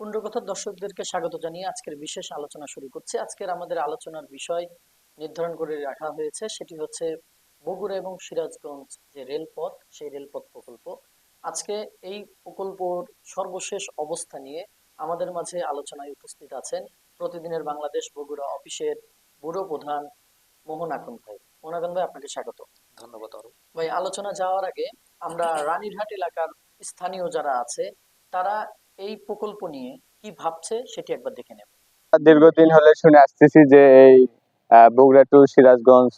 পুনর্গত দর্শকদেরকে স্বাগত জানিয়ে আজকের বিশেষ আলোচনা শুরু করছি। আজকের আমাদের আলোচনার বিষয় নির্ধারণ করে রাখা হয়েছে সেটি হচ্ছে বগুড়া এবং সিরাজগঞ্জ যে রেলপথ সেই রেলপথ প্রকল্প। আজকে এই প্রকল্পর সর্বশেষ অবস্থা নিয়ে আমাদের মাঝে আলোচনায় উপস্থিত আছেন প্রতিদিনের বাংলাদেশ বগুড়া অফিসের ব্যুরো প্রধান মোহন আকন ভাই। মোহন আকন ভাই আপনাকে স্বাগত। ধন্যবাদ ভাই আলোচনা যাওয়ার আগে আমরা রানীরহাট এলাকার স্থানীয় যারা আছে তারা এই প্রকল্প নিয়ে কি ভাবছে সেটি একবার দেখে নেব। দীর্ঘদিন হলে শুনে আসতেছি যে এই বগুড়া টু সিরাজগঞ্জ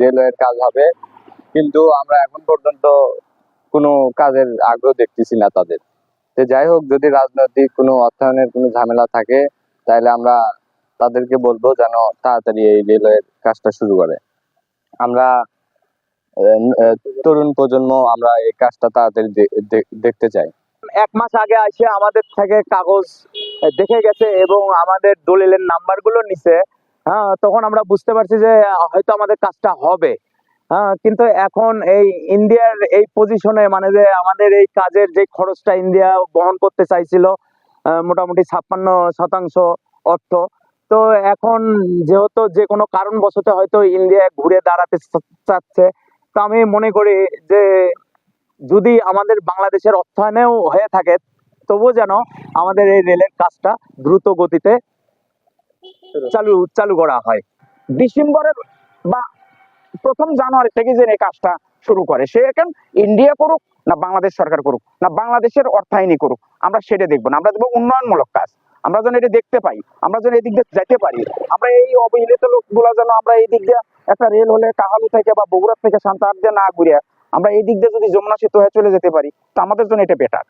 রেলওয়ের কাজ হবে। কিন্তু আমরা এখন পর্যন্ত কোনো কাজের আগ্রহ দেখতেছি না তাদের। তো যাই হোক, যদি রাজনৈতিক কোনো অর্থায়নের কোনো ঝামেলা থাকে, তাহলে আমরা তাদেরকে বলব যেন তাড়াতাড়ি এই রেলওয়ের কাজটা শুরু করে। আমরা তরুণ প্রজন্ম, আমরা এই কাজটা তাড়াতাড়ি দেখতে চাই। এক মাস আগে এসে আমাদের থেকে কাগজ দেখে গেছে এবং আমাদের দলিলের নাম্বারগুলো নিছে। হ্যাঁ তখন আমরা বুঝতে পারছি যে, হয়তো আমাদের কাজটা হবে। হ্যাঁ কিন্তু এখন এই ইন্ডিয়ার এই পজিশনে মানে যে আমাদের এই কাজের যে খরচটা ইন্ডিয়া বহন করতে চাইছিল মোটামুটি ছাপ্পান্ন শতাংশ অর্থ। তো এখন যেহেতু যে কোনো কারণবশত হয়তো ইন্ডিয়া ঘুরে দাঁড়াতে চাচ্ছে, তো আমি মনে করি যে যদি আমাদের বাংলাদেশের অর্থায়নেও হয়ে থাকে, তবুও যেন আমাদের এই রেলের কাজটা দ্রুত গতিতে চালু চালু করা হয়। ডিসেম্বরের বা প্রথম জানুয়ারি থেকে যে এই কাজটা শুরু করে, সে এখন ইন্ডিয়া করুক না বাংলাদেশ সরকার করুক না বাংলাদেশের অর্থায়নী করুক, আমরা সেটা দেখব না। আমরা দেখব উন্নয়নমূলক কাজ। আমরা যেন এটা দেখতে পাই, আমরা যেন এদিক দিয়ে যেতে পারি। আমরা এই অবহেলিত লোকগুলো যেন আমরা এই দিক দিয়ে একটা রেল হলে কাহালু থেকে বা বগুড়া থেকে সান্তাহার দিয়ে না ঘুরে আমরা এই দিক দিয়ে যদি যমুনা সেতু হয়ে চলে যেতে পারি তো আমাদের জন্য এটা বেটার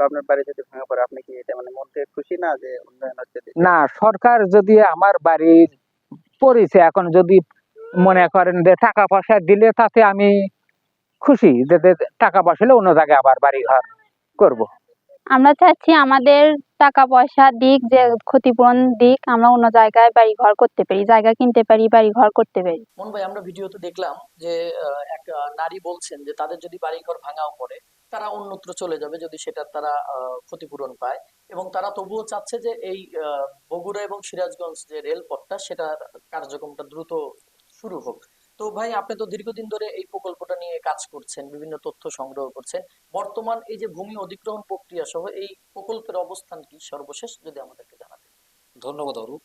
আপনার বাড়ি যদি ভেঙে পড়ে আপনি কি এটা মানে মধ্যে খুশি না যে উন্নয়ন হচ্ছে? না সরকার যদি আমার বাড়ি পড়েছে এখন যদি মনে করেন যে টাকা পয়সা দিলে তাতে আমি খুশি যে টাকা পয়সা হলে অন্য জায়গায় আবার বাড়ি ঘর করব। আমরা চাচ্ছি আমাদের টাকা পয়সা দিক, যে ক্ষতিপূরণ দিক, আমরা অন্য জায়গায় বাড়ি ঘর করতে পারি, জায়গা কিনতে পারি বাড়ি ঘর করতে পারি। মন ভাই, আমরা ভিডিওতে দেখলাম যে এক নারী বলছেন যে, তাদের যদি বাড়ি ঘর ভাঙাও পড়ে, তারা অন্যত্র চলে যাবে যদি সেটা তারা ক্ষতিপূরণ পায়। এবং তারা তবুও চাচ্ছে যে, এই বগুড়া এবং সিরাজগঞ্জ যে রেলপথটা, সেটার কার্যক্রমটা দ্রুত শুরু হোক। তো ভাই, আপনি তো দীর্ঘদিন ধরে এই প্রকল্পটা নিয়ে কাজ করছেন, বিভিন্ন তথ্য সংগ্রহ করছেন। বর্তমান এই যে ভূমি অধিগ্রহণ প্রক্রিয়া সহ এই প্রকল্পের অবস্থান কি সর্বশেষ, যদি আমাদেরকে জানাতেন। ধন্যবাদ অরূপ।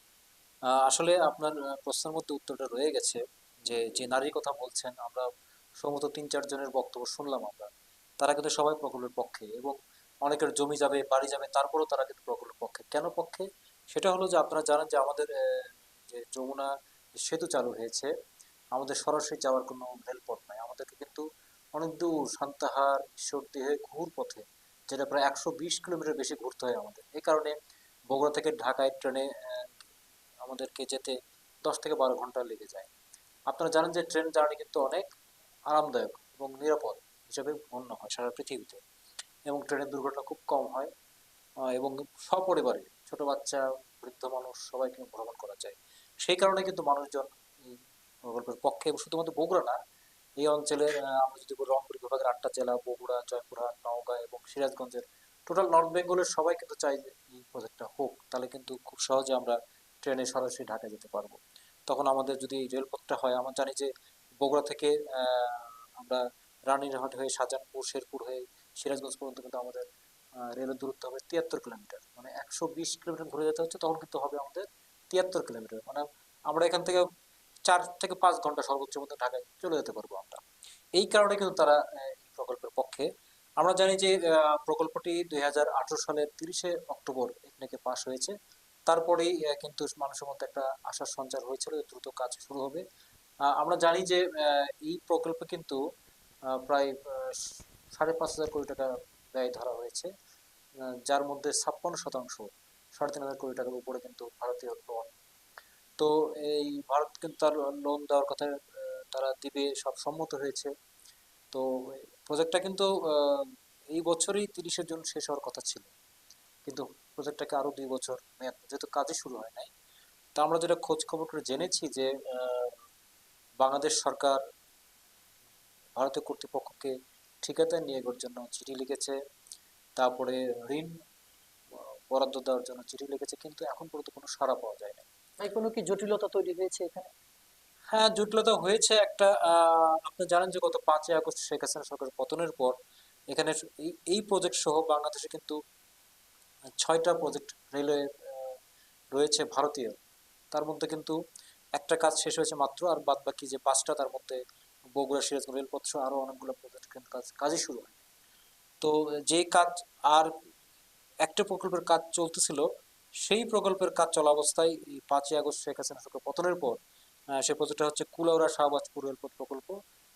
আসলে আপনার প্রশ্নের মধ্যে উত্তরটা রয়ে গেছে যে যে নারীর কথা বলছেন, আমরা সমস্ত তিন চারজনের বক্তব্য শুনলাম আমরা। তারা কিন্তু সবাই প্রকল্পের পক্ষে এবং অনেকের জমি যাবে, বাড়ি যাবে, তারপরেও তারা কিন্তু প্রকল্পের পক্ষে। কেন পক্ষে? সেটা হলো যে, আপনারা জানেন যে আমাদের যে যমুনা সেতু চালু হয়েছে। আমাদের সরাসরি যাওয়ার কোনো রেলপথ নাই। আমাদেরকে কিন্তু অনেক দূর সান্তাহার, ঈশ্বরদী হয়ে ঘুর পথে, যেটা প্রায় একশো বিশ কিলোমিটার বেশি ঘুরতে হয় আমাদের। এই কারণে বগুড়া থেকে ঢাকায় ট্রেনে আমাদেরকে যেতে দশ থেকে বারো ঘণ্টা লেগে যায়। আপনারা জানেন যে ট্রেন জার্নি কিন্তু অনেক আরামদায়ক এবং নিরাপদ হিসেবে গণ্য হয় সারা পৃথিবীতে এবং ট্রেনের দুর্ঘটনা খুব কম হয় এবং সপরিবারে ছোট বাচ্চা, বৃদ্ধ মানুষ সবাইকে ভ্রমণ করা যায়। সেই কারণে কিন্তু মানুষজন প্রকল্পের পক্ষে শুধুমাত্র বগুড়া না এই অঞ্চলের আহ, আমরা যদি রংপুর বিভাগের আটটা জেলা বগুড়া জয়পুরহাট নওগাঁ এবং সিরাজগঞ্জের টোটাল নর্থ বেঙ্গলের সবাই কিন্তু চাই যে এই প্রজেক্টটা হোক তাহলে কিন্তু খুব সহজে আমরা ট্রেনে সরাসরি ঢাকায় যেতে পারব। তখন আমাদের যদি রেলপথটা হয় আমরা জানি যে বগুড়া থেকে আমরা রানীরহাট হয়ে শাহজাহানপুর শেরপুর হয়ে সিরাজগঞ্জ পর্যন্ত কিন্তু আমাদের রেলের দূরত্ব হবে তিয়াত্তর কিলোমিটার। মানে একশো বিশ কিলোমিটার ঘুরে যেতে হচ্ছে তখন কিন্তু হবে আমাদের তিয়াত্তর কিলোমিটার। মানে আমরা এখান থেকে চার থেকে পাঁচ ঘণ্টা সর্বোচ্চ মধ্যে ঢাকায় চলে যেতে পারব আমরা। এই কারণে কিন্তু তারা এই প্রকল্পের পক্ষে। আমরা জানি যে প্রকল্পটি দুই হাজার আঠারো সালের তিরিশে অক্টোবর এখানে পাশ হয়েছে। তারপরেই কিন্তু মানুষের মধ্যে একটা আশার সঞ্চার হয়েছিল যে দ্রুত কাজ শুরু হবে। আমরা জানি যে এই প্রকল্পে কিন্তু প্রায় সাড়ে পাঁচ হাজার কোটি টাকা ব্যয় ধরা হয়েছে। যার মধ্যে ছাপ্পান্ন শতাংশ, সাড়ে তিন হাজার কোটি টাকার উপরে কিন্তু ভারতীয় তো এই ভারত কিন্তু তার লোন দেওয়ার কথা তারা দিবে সব সম্মত হয়েছে। তো প্রজেক্টটা কিন্তু এই বছরই তিরিশে জুন শেষ হওয়ার কথা ছিল। কিন্তু প্রজেক্টটাকে আরও দুই বছর মেয়াদ, যেহেতু কাজে শুরু হয় নাই, তা আমরা যেটা খোঁজ খবর করে জেনেছি যে বাংলাদেশ সরকার ভারতীয় কর্তৃপক্ষকে ঠিকাদার নিয়োগের জন্য চিঠি লিখেছে। তারপরে ঋণ বরাদ্দ দেওয়ার জন্য চিঠি লিখেছে, কিন্তু এখন পর্যন্ত কোনো সাড়া পাওয়া যায়নি। ভাই কোনো কি জটিলতা তৈরি হয়েছে এখানে? হ্যাঁ জটিলতা হয়েছে একটা আপনি জানেন যে গত পাঁচই আগস্ট শেখ হাসিনা সরকারের পতনের পর এখানে এই প্রজেক্ট সহ বাংলাদেশে কিন্তু ছয়টা প্রজেক্ট রেলওয়ে রয়েছে ভারতীয়। তার মধ্যে কিন্তু একটা কাজ শেষ হয়েছে মাত্র, আর বাদ বাকি যে পাঁচটা, তার মধ্যে বগুড়া, সিরাজগঞ্জ রেলপথ সহ আরও অনেকগুলো প্রজেক্ট কিন্তু কাজ, কাজই শুরু হয়নি। তো যে কাজ আর একটা প্রকল্পের কাজ চলতেছিল সেই প্রকল্পের কাজ চলা অবস্থায় এই পাঁচই আগস্ট শেখ হাসিনা সরকার পতনের পর সেই প্রজেক্টটা হচ্ছে কুলাউড়া শাহবাজপুর রেলপথ প্রকল্প।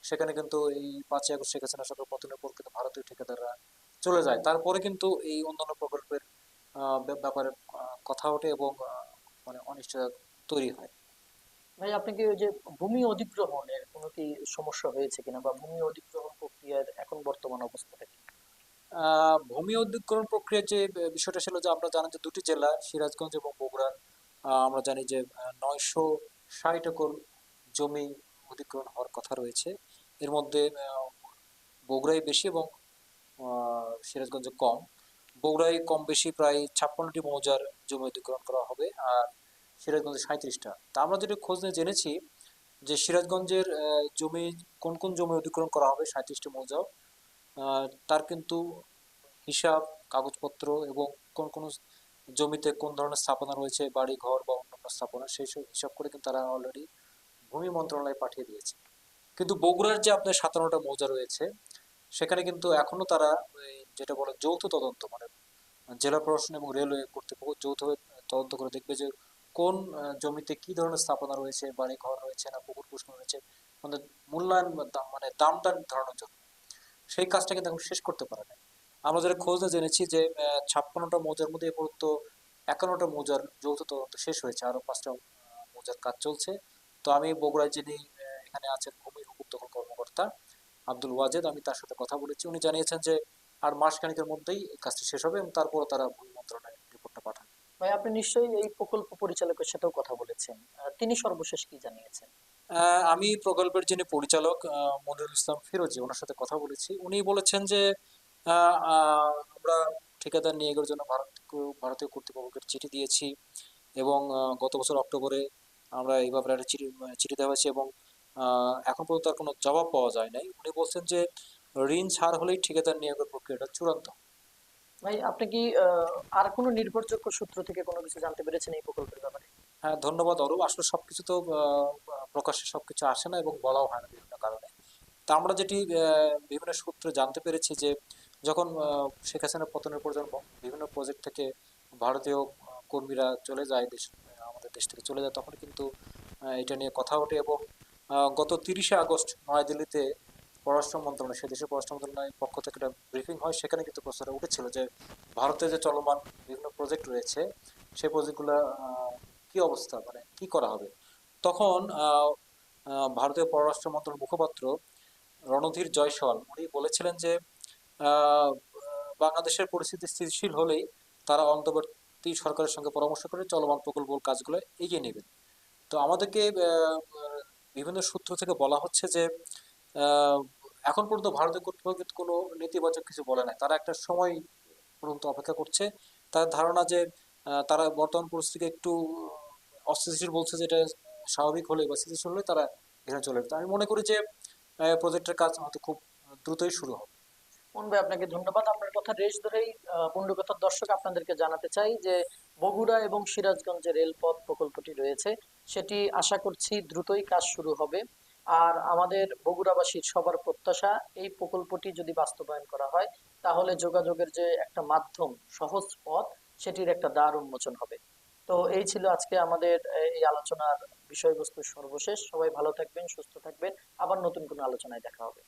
সেখানে কিন্তু এই পাঁচই আগস্ট শেখ হাসিনা সরকার পতনের পর কিন্তু ভারতীয় ঠিকাদাররা চলে যায়। তারপরে কিন্তু এই অন্যান্য প্রকল্পের ব্যাপারে কথা ওঠে এবং মানে অনিশ্চয়তা তৈরি হয়। ভাই, আপনি কি ওই যে ভূমি অধিগ্রহণের কোনো কি সমস্যা হয়েছে কিনা বা ভূমি অধিগ্রহণ প্রক্রিয়ার এখন বর্তমান অবস্থাটা ভূমি অধিগ্রহণ প্রক্রিয়ার যে বিষয়টা ছিল যে আমরা জানি যে দুটি জেলা সিরাজগঞ্জ এবং বগুড়া আমরা জানি যে নয়শো ষাট একর জমি অধিগ্রহণ হওয়ার কথা রয়েছে। এর মধ্যে বগুড়াই বেশি এবং সিরাজগঞ্জে কম। বগুড়ায় কম বেশি প্রায় ছাপ্পান্নটি মৌজার জমি অধিগ্রহণ করা হবে আর সিরাজগঞ্জে সাঁত্রিশটা তা আমরা যেটা খোঁজ নিয়ে জেনেছি যে সিরাজগঞ্জের জমি কোন কোন জমি অধিগ্রহণ করা হবে সাঁত্রিশটি মৌজা আহ, তার কিন্তু হিসাব, কাগজপত্র এবং কোন কোন জমিতে কোন ধরনের স্থাপনা রয়েছে বাড়ি ঘর বা অন্যান্য স্থাপনা, সেই সব হিসাব করে কিন্তু তারা অলরেডি ভূমি মন্ত্রণালয়ে পাঠিয়ে দিয়েছে। কিন্তু বগুড়ার যে আপনার সাতান্নটা মৌজা রয়েছে, সেখানে কিন্তু এখনও তারা যেটা বলে যৌথ তদন্ত মানে জেলা প্রশাসন এবং রেলওয়ে কর্তৃপক্ষ যৌথ তদন্ত করে দেখবে যে কোন জমিতে কি ধরনের স্থাপনা রয়েছে বাড়ি ঘর রয়েছে না পুকুর পুষ্কর রয়েছে মানে মূল্যায়ন মানে দামটা নির্ধারণের জন্য। সেই কাজটা কিন্তু এখন শেষ করতে পারে না আমরা যেটা খোঁজ জেনেছি যে ছাপ্পান্নটা মৌজার মধ্যে এ একান্নটা মৌজার যৌথ তদন্ত শেষ হয়েছে আরও পাঁচটা মৌজার কাজ চলছে। তো আমি বগুড়ায় যিনি এখানে আছেন ভূমি হুকুম দখল কর্মকর্তা আব্দুল ওয়াজেদ, আমি তার সাথে কথা বলেছি। উনি জানিয়েছেন যে, আর মাসখানেকের মধ্যেই এই কাজটি শেষ হবে এবং তারপরে তারা ভূমি মন্ত্রণালয়ে রিপোর্টটা পাঠাবে। ভাই, আপনি নিশ্চয়ই এই প্রকল্প পরিচালকের সাথেও কথা বলেছেন। তিনি সর্বশেষ কি জানিয়েছেন? আমি প্রকল্পের যিনি পরিচালক মনিরুল ইসলাম ফিরোজি, ওনার সাথে কথা বলেছি। উনি বলেছেন যে আমরা ঠিকাদার নিয়োগের জন্য ভারত ভারতীয় কর্তৃপক্ষকে চিঠি দিয়েছি এবং গত বছর অক্টোবরে আমরা এই ব্যাপারে একটা চিঠি চিঠি দেওয়া হয়েছে এবং এখন পর্যন্ত আর কোনো জবাব পাওয়া যায় নাই। উনি বলছেন যে, ঋণ ছাড় হলেই ঠিকাদার নিয়োগের প্রক্রিয়াটা চূড়ান্ত। ভাই, আপনি কি আর কোনো নির্ভরযোগ্য সূত্র থেকে কোনো কিছু জানতে পেরেছেন এই প্রকল্পের ব্যাপারে? হ্যাঁ ধন্যবাদ অরূপ। আসলে সবকিছু তো আহ, প্রকাশ্যে সবকিছু আসে না এবং বলাও হয় না বিভিন্ন কারণে। তা আমরা যেটি বিভিন্ন সূত্রে জানতে পেরেছি যে যখন শেখ হাসিনা পতনের পর যখন বিভিন্ন প্রজেক্ট থেকে ভারতীয় কর্মীরা চলে যায় দেশ আমাদের দেশ থেকে চলে যায় তখন কিন্তু এটা নিয়ে কথা ওঠে এবং গত তিরিশে আগস্ট নয়াদিল্লিতে পররাষ্ট্র মন্ত্রণালয় সে দেশের পররাষ্ট্র মন্ত্রণালয়ের পক্ষ থেকে একটা ব্রিফিং হয় সেখানে কিন্তু প্রশ্নটা উঠেছিল যে ভারতে যে চলমান বিভিন্ন প্রজেক্ট রয়েছে সেই প্রজেক্টগুলো কি অবস্থা? মানে কি করা হবে? তখন ভারতীয় পররাষ্ট্র মন্ত্রণালয়ের মুখপাত্র রণধীর জয়সওয়াল, উনি বলেছিলেন যে বাংলাদেশের পরিস্থিতি স্থিতিশীল হলেই তারা অন্তর্বর্তী সরকারের সঙ্গে পরামর্শ করে চলমান প্রকল্প কাজগুলো এগিয়ে নেবেন। তো আমাদেরকে বিভিন্ন সূত্র থেকে বলা হচ্ছে যে এখন পর্যন্ত ভারতীয় কর্তৃপক্ষ কোনো নেতিবাচক কিছু বলে নাই। তারা একটা সময় পর্যন্ত অপেক্ষা করছে। তার ধারণা যে তারা বর্তমান পরিস্থিতিকে একটু অস্থিতিশীল বলছে যেটা স্বাভাবিক হলে বা স্থিতিশীল হলে তারা এখানে চলে আসবে। আমি মনে করি যে প্রজেক্টের কাজ হয়তো খুব দ্রুতই শুরু হবে। মন ভাই, আপনাকে ধন্যবাদ। আপনার কথা রেশ ধরেই পুণ্ডকথার দর্শক আপনাদেরকে জানাতে চাই যে, বগুড়া এবং সিরাজগঞ্জে রেলপথ প্রকল্পটি রয়েছে। সেটি আশা করছি দ্রুতই কাজ শুরু হবে। আর আমাদের বগুড়াবাসীর সবার প্রত্যাশা, এই প্রকল্পটি যদি বাস্তবায়ন করা হয়, তাহলে যোগাযোগের যে একটা মাধ্যম, সহজ পথ, সেটির একটা দ্বার উন্মোচন হবে। তো এই ছিল আজকে আমাদের এই আলোচনার বিষয়বস্তু সর্বশেষ। সবাই ভালো থাকবেন, সুস্থ থাকবেন। আবার নতুন কোনো আলোচনায় দেখা হবে।